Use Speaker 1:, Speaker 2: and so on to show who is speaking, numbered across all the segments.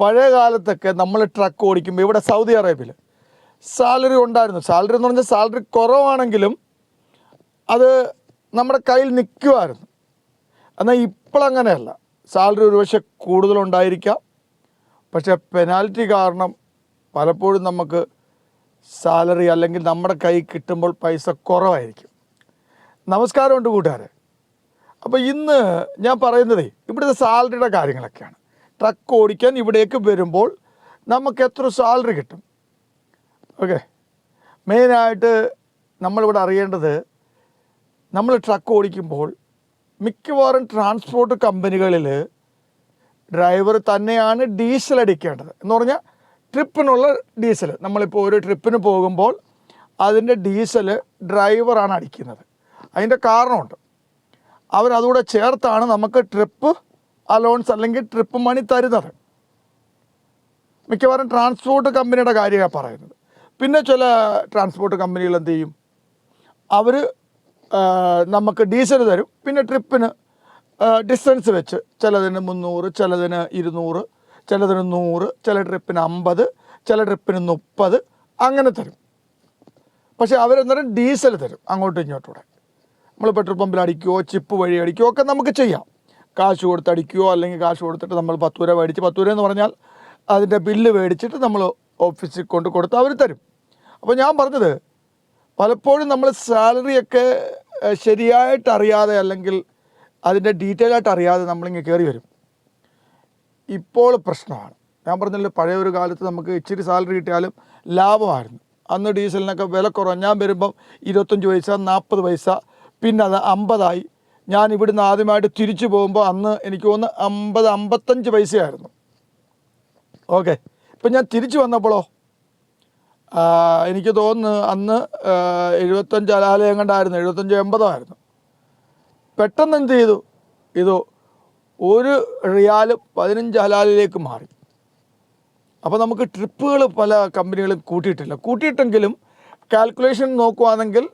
Speaker 1: പഴയ കാലത്തൊക്കെ നമ്മൾ ട്രക്ക് ഓടിക്കുമ്പോൾ ഇവിടെ സൗദി അറേബ്യയിൽ സാലറി ഉണ്ടായിരുന്നു. സാലറി എന്ന് പറഞ്ഞാൽ സാലറി കുറവാണെങ്കിലും അത് നമ്മുടെ കയ്യിൽ നിൽക്കുമായിരുന്നു എന്നാൽ ഇപ്പോഴങ്ങനെയല്ല സാലറി ഒരുപക്ഷെ കൂടുതലുണ്ടായിരിക്കാം പക്ഷെ പെനാൽറ്റി കാരണം പലപ്പോഴും നമുക്ക് സാലറി അല്ലെങ്കിൽ നമ്മുടെ കൈ കിട്ടുമ്പോൾ പൈസ കുറവായിരിക്കും. നമസ്കാരമുണ്ട് കൂട്ടുകാരെ. അപ്പോൾ ഇന്ന് ഞാൻ പറയുന്നതേ ഇവിടുത്തെ സാലറിയുടെ കാര്യങ്ങളൊക്കെയാണ്. ട്രക്ക് ഓടിക്കാൻ ഇവിടേക്ക് വരുമ്പോൾ നമുക്ക് എത്ര സാലറി കിട്ടും? ഓക്കെ മെയിനായിട്ട് നമ്മളിവിടെ അറിയേണ്ടത് നമ്മൾ ട്രക്ക് ഓടിക്കുമ്പോൾ മിക്കവാറും ട്രാൻസ്പോർട്ട് കമ്പനികളിൽ ഡ്രൈവർ തന്നെയാണ് ഡീസൽ അടിക്കേണ്ടത്. എന്ന് പറഞ്ഞാൽ ട്രിപ്പിനുള്ള ഡീസൽ നമ്മളിപ്പോൾ ഒരു ട്രിപ്പിന് പോകുമ്പോൾ അതിന്റെ ഡീസൽ ഡ്രൈവറാണ് അടിക്കുന്നത്. അതിന്റെ കാരണമുണ്ട്. അവരതുകൂടെ ചേർത്താണ് നമുക്ക് ട്രിപ്പ് അലോൺസ് അല്ലെങ്കിൽ ട്രിപ്പ് മണി തരുന്നത്. മിക്കവാറും ട്രാൻസ്പോർട്ട് കമ്പനിയുടെ കാര്യമാണ് പറയുന്നത്. പിന്നെ ചില ട്രാൻസ്പോർട്ട് കമ്പനികൾ എന്ത് ചെയ്യും? അവർ നമുക്ക് ഡീസൽ തരും. പിന്നെ ട്രിപ്പിന് ഡിസ്റ്റൻസ് വെച്ച് ചിലതിന് മുന്നൂറ് ചിലതിന് ഇരുന്നൂറ് ചിലതിന് നൂറ് ചില ട്രിപ്പിന് അമ്പത് ചില ട്രിപ്പിന് മുപ്പത് അങ്ങനെ തരും. പക്ഷേ അവരെന്നേരം ഡീസൽ തരും അങ്ങോട്ടും ഇങ്ങോട്ടൂടെ നമ്മൾ പെട്രോൾ പമ്പിൽ അടിക്കുകയോ ചിപ്പ് വഴി അടിക്കുകയോ ഒക്കെ നമുക്ക് ചെയ്യാം. കാശ് കൊടുത്ത് അടിക്കുകയോ അല്ലെങ്കിൽ കാശ് കൊടുത്തിട്ട് നമ്മൾ പത്ത് രൂപ മേടിച്ച് പത്ത് രൂപ എന്ന് പറഞ്ഞാൽ അതിന്റെ ബില്ല് മേടിച്ചിട്ട് നമ്മൾ ഓഫീസിൽ കൊണ്ട് കൊടുത്ത് അവർ തരും. അപ്പോൾ ഞാൻ പറഞ്ഞത് പലപ്പോഴും നമ്മൾ സാലറിയൊക്കെ ശരിയായിട്ട് അറിയാതെ അല്ലെങ്കിൽ അതിന്റെ ഡീറ്റെയിൽ ആയിട്ട് അറിയാതെ നമ്മളിങ്ങനെ കയറി വരും. ഇപ്പോൾ പ്രശ്നമാണ്. ഞാൻ പറഞ്ഞല്ലോ പഴയ ഒരു കാലത്ത് നമുക്ക് ഇച്ചിരി സാലറി കിട്ടിയാലും ലാഭമായിരുന്നു. അന്ന് ഡീസലിനൊക്കെ വില കുറവ് ഞാൻ വരുമ്പം ഇരുപത്തഞ്ച് പൈസ നാൽപ്പത് പൈസ പിന്നെ അത് അമ്പതായി. ഞാൻ ഇവിടുന്ന് ആദ്യമായിട്ട് തിരിച്ചു പോകുമ്പോൾ അന്ന് എനിക്ക് തോന്നുന്നു അമ്പത് അമ്പത്തഞ്ച് പൈസയായിരുന്നു. ഓക്കെ. ഇപ്പം ഞാൻ തിരിച്ചു വന്നപ്പോഴോ എനിക്ക് തോന്നുന്നു അന്ന് എഴുപത്തഞ്ച് അലാലയം കണ്ടായിരുന്നു എഴുപത്തഞ്ച് എൺപതോ ആയിരുന്നു. പെട്ടെന്ന് എന്ത് ചെയ്തു? ഇത് ഒരു റിയാൽ പതിനഞ്ച് ഹലാലിലേക്ക് മാറി. അപ്പോൾ നമുക്ക് ട്രിപ്പുകൾ പല കമ്പനികളും കൂട്ടിയിട്ടില്ല. കൂട്ടിയിട്ടെങ്കിലും കാൽക്കുലേഷൻ നോക്കുവാണെങ്കിൽ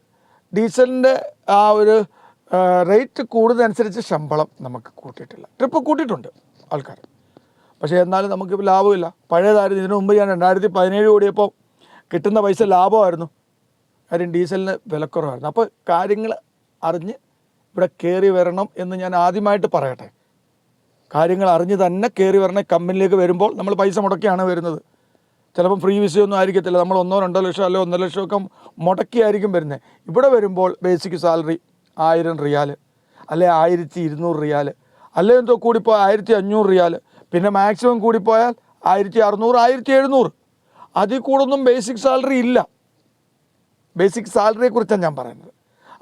Speaker 1: ഡീസലിന്റെ ആ ഒരു റേറ്റ് കൂടുന്നതനുസരിച്ച് ശമ്പളം നമുക്ക് കൂട്ടിയിട്ടില്ല. ട്രിപ്പ് കൂട്ടിയിട്ടുണ്ട് ആൾക്കാർ. പക്ഷേ എന്നാലും നമുക്കിപ്പോൾ ലാഭമില്ല. പഴയതായിരുന്നു ഇതിനു മുമ്പ് ഞാൻ രണ്ടായിരത്തി പതിനേഴ് കൂടിയപ്പോൾ കിട്ടുന്ന പൈസ ലാഭമായിരുന്നു. കാര്യം ഡീസലിന് വിലക്കുറവായിരുന്നു. അപ്പോൾ കാര്യങ്ങൾ അറിഞ്ഞ് ഇവിടെ കയറി വരണം എന്ന് ഞാൻ ആദ്യമായിട്ട് പറയട്ടെ. കാര്യങ്ങൾ അറിഞ്ഞ് തന്നെ കയറി വരണ കമ്പനിയിലേക്ക് വരുമ്പോൾ നമ്മൾ പൈസ മുടക്കിയാണ് വരുന്നത്. ചിലപ്പം ഫ്രീ വിസയൊന്നും ആയിരിക്കത്തില്ല. നമ്മൾ ഒന്നോ രണ്ടോ ലക്ഷം അല്ലെങ്കിൽ ഒന്നര ലക്ഷമൊക്കെ മുടക്കിയായിരിക്കും വരുന്നത്. ഇവിടെ വരുമ്പോൾ ബേസിക് സാലറി ആയിരം റിയാൽ അല്ലെ ആയിരത്തി ഇരുന്നൂറ് റിയാൽ അല്ലെ എന്തോ കൂടിപ്പോയാൽ ആയിരത്തി അഞ്ഞൂറ് റിയാൽ പിന്നെ മാക്സിമം കൂടിപ്പോയാൽ ആയിരത്തി അറുന്നൂറ് ആയിരത്തി എഴുന്നൂറ്. അതിൽ കൂടുതലൊന്നും ബേസിക് സാലറി ഇല്ല. ബേസിക് സാലറിയെ കുറിച്ചാണ് ഞാൻ പറയുന്നത്.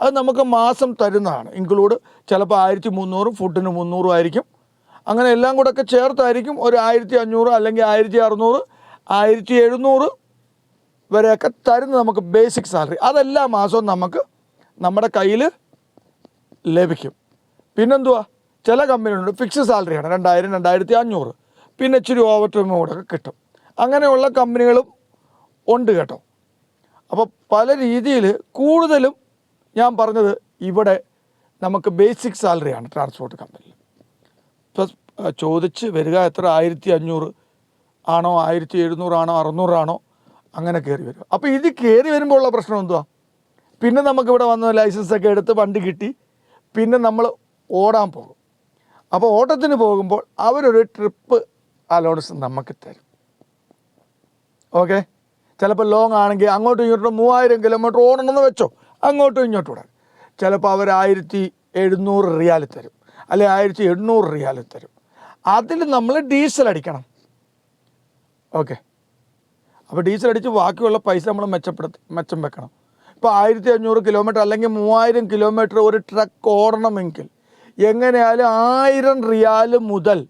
Speaker 1: അത് നമുക്ക് മാസം തരുന്നതാണ്. ഇൻക്ലൂഡ് ചിലപ്പോൾ ആയിരത്തി മുന്നൂറും ഫുഡിന് മുന്നൂറും ആയിരിക്കും. അങ്ങനെ എല്ലാം കൂടെ ഒക്കെ ചേർത്തായിരിക്കും ഒരു ആയിരത്തി അഞ്ഞൂറ് അല്ലെങ്കിൽ ആയിരത്തി അറുന്നൂറ് ആയിരത്തി എഴുന്നൂറ് വരെയൊക്കെ തരുന്നത് നമുക്ക് ബേസിക് സാലറി. അതെല്ലാ മാസവും നമുക്ക് നമ്മുടെ കയ്യിൽ ലഭിക്കും. പിന്നെന്തുവാ? ചില കമ്പനികളുണ്ട് ഫിക്സ് സാലറിയാണ് രണ്ടായിരം രണ്ടായിരത്തി അഞ്ഞൂറ്. പിന്നെ ഇച്ചിരി ഓവർ ടൈം കൂടെ കിട്ടും. അങ്ങനെയുള്ള കമ്പനികളും ഉണ്ട് കേട്ടോ. അപ്പോൾ പല രീതിയിൽ കൂടുതലും ഞാൻ പറഞ്ഞത് ഇവിടെ നമുക്ക് ബേസിക് സാലറിയാണ് ട്രാൻസ്പോർട്ട് കമ്പനിയിൽ ഇപ്പം ചോദിച്ച് വരിക എത്ര? ആയിരത്തി അഞ്ഞൂറ് ആണോ? ആയിരത്തി എഴുന്നൂറാണോ അറുന്നൂറാണോ അങ്ങനെ കയറി വരും അപ്പോൾ ഇത് കയറി വരുമ്പോൾ ഉള്ള പ്രശ്നം എന്തുവാ? പിന്നെ നമുക്കിവിടെ വന്ന് ലൈസൻസ് ഒക്കെ എടുത്ത് വണ്ടി കിട്ടി. പിന്നെ നമ്മൾ ഓടാൻ പോകും. അപ്പോൾ ഓട്ടത്തിന് പോകുമ്പോൾ അവരൊരു ട്രിപ്പ് അലോൺസ് നമുക്ക് തരും. ഓക്കെ? ചിലപ്പോൾ ലോങ് ആണെങ്കിൽ അങ്ങോട്ടും ഇങ്ങോട്ടും മൂവായിരം കിലോമീറ്റർ ഓടണമെന്ന് വെച്ചോ അങ്ങോട്ടും ഇങ്ങോട്ടും ഓടാൻ. ചിലപ്പോൾ അവർ ആയിരത്തി എഴുന്നൂറ് റിയാൽ തരും അല്ലെ ആയിരത്തി എണ്ണൂറ് റിയാൽ തരും. അതിൽ നമ്മൾ ഡീസൽ അടിക്കണം. ഓക്കെ? അപ്പോൾ ഡീസൽ അടിച്ച് ബാക്കിയുള്ള പൈസ നമ്മൾ മെച്ചപ്പെടുത്തി മെച്ചം വെക്കണം. ഇപ്പോൾ ആയിരത്തി അഞ്ഞൂറ് കിലോമീറ്റർ അല്ലെങ്കിൽ മൂവായിരം കിലോമീറ്റർ ഒരു ട്രക്ക് ഓടണമെങ്കിൽ എങ്ങനെയാലും ആയിരം റിയാൽ മുതൽ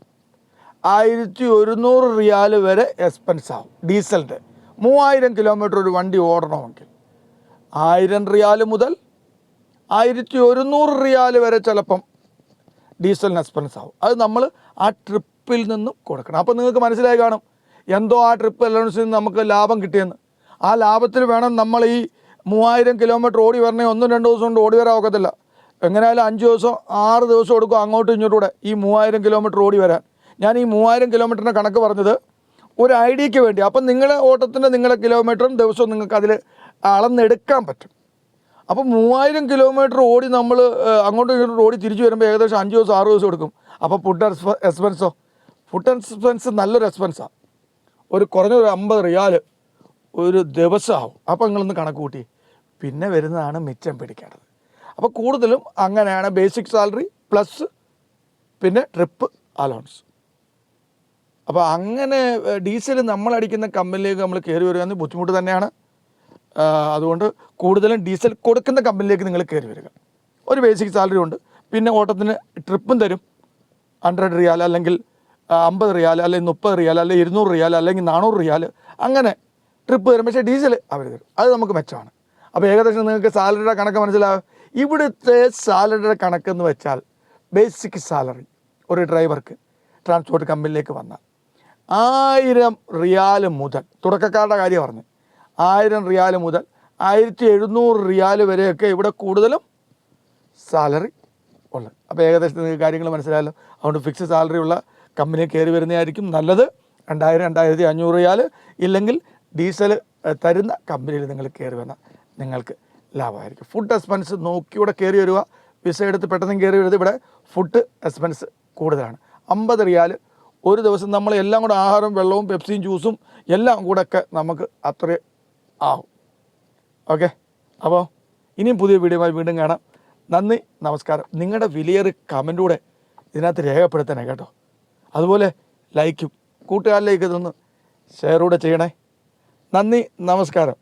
Speaker 1: ആയിരത്തി ഒരുന്നൂറ് റിയാൽ വരെ എക്സ്പെൻസ് ആവും. ഡീസലിന്റെ മൂവായിരം കിലോമീറ്റർ ഒരു വണ്ടി ഓടണമെങ്കിൽ ആയിരം റിയാൽ മുതൽ ആയിരത്തി ഒരുന്നൂറ് റിയാൽ വരെ ചിലപ്പം ഡീസലിന് എക്സ്പെൻസ് ആവും. അത് നമ്മൾ ആ ട്രിപ്പിൽ നിന്നും കൊടുക്കണം. അപ്പോൾ നിങ്ങൾക്ക് മനസ്സിലായി കാണും. എന്തോ ആ ട്രിപ്പ് അലവൻസിൽ നിന്ന് നമുക്ക് ലാഭം കിട്ടിയെന്ന്. ആ ലാഭത്തിൽ വേണം നമ്മൾ ഈ മൂവായിരം കിലോമീറ്റർ ഓടി വരണേ ഒന്നും രണ്ട് ദിവസം കൊണ്ട് ഓടി വരാൻ ഒക്കത്തില്ല എങ്ങനെയായാലും അഞ്ച് ദിവസം ആറ് ദിവസം എടുക്കും അങ്ങോട്ടും ഇങ്ങോട്ടും കൂടെ ഈ മൂവായിരം കിലോമീറ്റർ ഓടി വരാൻ. ഞാൻ ഈ മൂവായിരം കിലോമീറ്ററിന്റെ കണക്ക് പറഞ്ഞത് ഒരു ഐഡിയക്ക് വേണ്ടി. അപ്പം നിങ്ങളെ ഓട്ടത്തിന്റെ നിങ്ങളുടെ കിലോമീറ്ററും ദിവസവും നിങ്ങൾക്ക് അതിൽ അളന്നെടുക്കാൻ പറ്റും. അപ്പോൾ മൂവായിരം കിലോമീറ്റർ ഓടി നമ്മൾ അങ്ങോട്ടും ഇങ്ങോട്ടും ഓടി തിരിച്ചു വരുമ്പോൾ ഏകദേശം അഞ്ച് ദിവസം ആറ് ദിവസം എടുക്കും. അപ്പോൾ ഫുഡ് എക്സ്പെൻസോ ഫുഡ് എക്സ്പെൻസ് നല്ലൊരു എക്സ്പെൻസാണ് ഒരു കുറഞ്ഞ ഒരു അമ്പത് റിയാൽ ഒരു ദിവസമാവും. അപ്പോൾ നിങ്ങളൊന്ന് കണക്ക് കൂട്ടി. പിന്നെ വരുന്നതാണ് മിച്ചം പിടിക്കേണ്ടത്. അപ്പോൾ കൂടുതലും അങ്ങനെയാണ് ബേസിക് സാലറി പ്ലസ് പിന്നെ ട്രിപ്പ് അലൗൺസ് അപ്പോൾ അങ്ങനെ ഡീസൽ നമ്മളടിക്കുന്ന കമ്പനിയിലേക്ക് നമ്മൾ കയറി വരിക ബുദ്ധിമുട്ട് തന്നെയാണ്. അതുകൊണ്ട് കൂടുതലും ഡീസൽ കൊടുക്കുന്ന കമ്പനിയിലേക്ക് നിങ്ങൾ കയറി വരിക. ഒരു ബേസിക് സാലറി ഉണ്ട്. പിന്നെ ഓട്ടത്തിന് ട്രിപ്പും തരും. ഹൺഡ്രഡ് റിയാൽ അല്ലെങ്കിൽ അമ്പത് റിയാൽ അല്ലെങ്കിൽ മുപ്പത് റിയാൽ അല്ലെങ്കിൽ ഇരുന്നൂറ് റിയാൽ അല്ലെങ്കിൽ നാനൂറ് റിയാൽ അങ്ങനെ ട്രിപ്പ് തരും. പക്ഷേ ഡീസൽ അവർ തരും. അത് നമുക്ക് മെച്ചമാണ്. അപ്പോൾ ഏകദേശം നിങ്ങൾക്ക് സാലറിയുടെ കണക്ക് മനസ്സിലാവും. ഇവിടുത്തെ സാലറിയുടെ കണക്കെന്ന് വെച്ചാൽ ബേസിക് സാലറി ഒരു ഡ്രൈവർക്ക് ട്രാൻസ്പോർട്ട് കമ്പനിയിലേക്ക് വന്നാൽ ആയിരം റിയാൽ മുതൽ തുടക്കക്കാരുടെ കാര്യം പറഞ്ഞു ആയിരം റിയാൽ മുതൽ ആയിരത്തി എഴുന്നൂറ് റിയാൽ വരെയൊക്കെ ഇവിടെ കൂടുതലും സാലറി ഉള്ളത്. അപ്പോൾ ഏകദേശം നിങ്ങൾക്ക് കാര്യങ്ങൾ മനസ്സിലായല്ലോ. അതുകൊണ്ട് ഫിക്സ് സാലറി ഉള്ള കമ്പനി കയറി വരുന്നതായിരിക്കും നല്ലത്. രണ്ടായിരം രണ്ടായിരത്തി അഞ്ഞൂറ് റിയാൽ ഇല്ലെങ്കിൽ ഡീസൽ തരുന്ന കമ്പനിയിൽ നിങ്ങൾ കയറി വന്നാൽ. നിങ്ങൾക്ക് ലാഭമായിരിക്കും. ഫുഡ് എക്സ്പെൻസ് നോക്കിയൂടെ കയറി വരിക. വിസ എടുത്ത് പെട്ടെന്ന് കയറി വരുന്നത് ഇവിടെ ഫുഡ് എക്സ്പെൻസ് കൂടുതലാണ്. അമ്പത് റിയാൽ ഒരു ദിവസം നമ്മൾ എല്ലാം കൂടെ ആഹാരവും വെള്ളവും പെപ്സിയും ജ്യൂസും എല്ലാം കൂടെ ഒക്കെ നമുക്ക് അത്ര ആവും. ഓക്കെ അപ്പോൾ ഇനിയും പുതിയ വീഡിയോയുമായി വീണ്ടും കാണാം. നന്ദി നമസ്കാരം. നിങ്ങളുടെ വിലയേറി കമന്റൂടെ ഇതിനകത്ത് രേഖപ്പെടുത്തണേ കേട്ടോ. അതുപോലെ ലൈക്കും കൂട്ടുകാരിലേക്ക് ഇതൊന്ന് ഷെയറൂടെ ചെയ്യണേ. നന്ദി നമസ്കാരം.